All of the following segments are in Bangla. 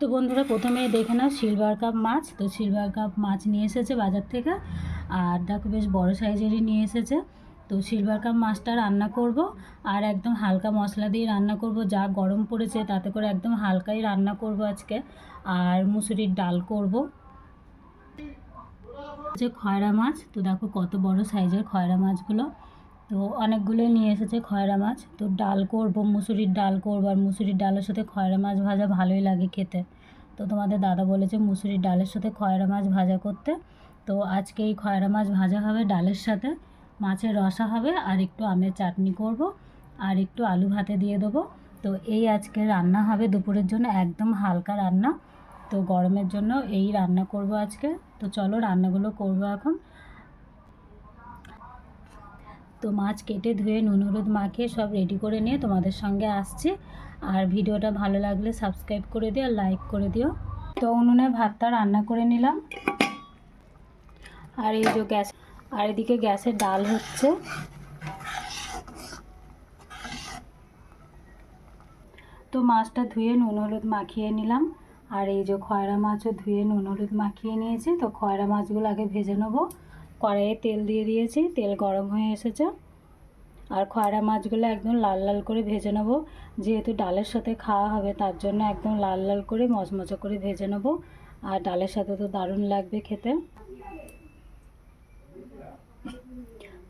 তো বন্ধুরা প্রথমে দেখে নাও সিলভার কাপ মাছ। তো সিলভার কাপ মাছ নিয়ে এসেছে বাজার থেকে। আর দেখো বেশ বড় সাইজেরই নিয়ে এসেছে। তো সিলভার কাপ মাছটা রান্না করব আর একদম হালকা মশলা দিয়ে রান্না করব। যা গরম পড়েছে তাতে করে একদম হালকাই রান্না করব আজকে। আর মুসুরির ডাল করব। যে খয়রা মাছ, তো দেখো কত বড় সাইজের খয়রা মাছগুলো। তো অনেকগুলো নিয়ে এসেছে খয়রা মাছ। তো ডাল করব, মুসুরির ডাল করব, আর মুসুরির ডালের সাথে খয়রা মাছ ভাজা ভালোই লাগে খেতে। তো তোমাদের দাদা বলেছে মুসুরির ডালের সাথে খয়রা মাছ ভাজা করতে। তো আজকে এই খয়রা মাছ ভাজা হবে ডালের সাথে, মাছের রসা হবে, আর একটু আমের চাটনি করব, আর একটু আলু ভাতে দিয়ে দেবো। তো এই আজকে রান্না হবে দুপুরের জন্য একদম হালকা রান্না। তো গরমের জন্য এই রান্না করব আজকে। তো চলো রান্নাগুলো করব এখন। তো মাছ কেটে ধুয়ে নুন হলুদ মাখিয়ে সব রেডি করে নিয়ে তোমাদের সঙ্গে আসছি। আর ভিডিওটা ভালো লাগলে সাবস্ক্রাইব করে দিও লাইক করে দিও। তো উনুনে ভাতটা রান্না করে নিলাম। আর এই যে গ্যাস, আর এদিকে গ্যাসে ডাল হচ্ছে। তো মাছটা ধুয়ে নুন হলুদ মাখিয়ে নিলাম। আর এই যে খয়রা মাছও ধুয়ে নুন হলুদ মাখিয়ে নিয়েছি, তো খয়রা মাছগুলো আগে ভেজে নেব। কড়াইয়ে তেল দিয়ে দিয়েছি, তেল গরম হয়ে এসেছে। আর খয়রা মাছগুলো একদম লাল লাল করে ভেজে নেব। যেহেতু ডালের সাথে খাওয়া হবে, তার জন্য একদম লাল লাল করে মচমচা করে ভেজে নেব। আর ডালের সাথে তো দারুণ লাগবে খেতে।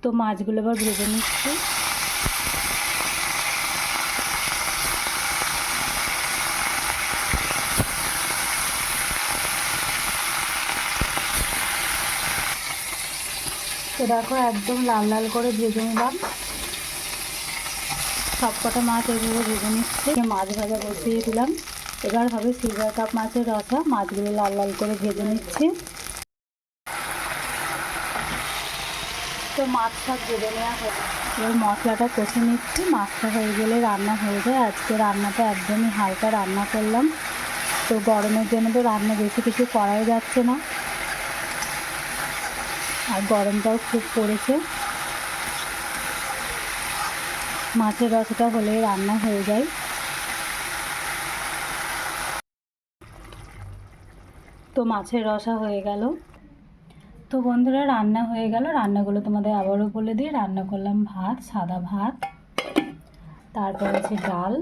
তো মাছগুলো আবার ভেজে নিচ্ছি। তো দেখো একদম লাল লাল করে ভেজে নিলাম। সব কটা মাছ এভাবে ভেজে নিচ্ছে। মাছ ভাজা বসিয়ে দিলাম। এবার হবে সিলভার কাপ মাছের রসা। মাছগুলো লাল লাল করে ভেজে নিচ্ছি। তো মাছ সব ভেজে নেওয়া হয়ে এবার মশলাটা কষে নিচ্ছি। মাছটা হয়ে গেলে রান্না হয়ে যায়। আজকে রান্নাটা একদমই হালকা রান্না করলাম। তো গরমের জন্য তো রান্না বেশি কিছু করাই যাচ্ছে না। গরমটাও খুব পড়েছে। মাছের রসটা হলে রান্না হয়ে যায়। তো মাছের রসা হয়ে গেল। তো বন্ধুরা, রান্না হয়ে গেল। রান্নাগুলো তোমাদের আবারও বলে দিই। রান্না করলাম ভাত, সাদা ভাত, তারপর আছে ডাল।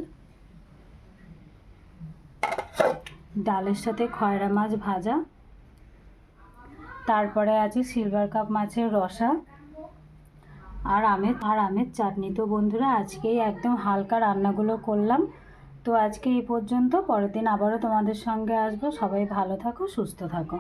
ডালের সাথে খয়রা মাছ ভাজা। তারপরে আছে সিলভার কাপ মাছের রসা আর আমের আর আমের চাটনি। তো বন্ধুরা, আজকেই একদম হালকা রান্নাগুলো করলাম। তো আজকে এই পর্যন্ত, পরের দিন আবারও তোমাদের সঙ্গে আসব। সবাই ভালো থাকো, সুস্থ থাকো।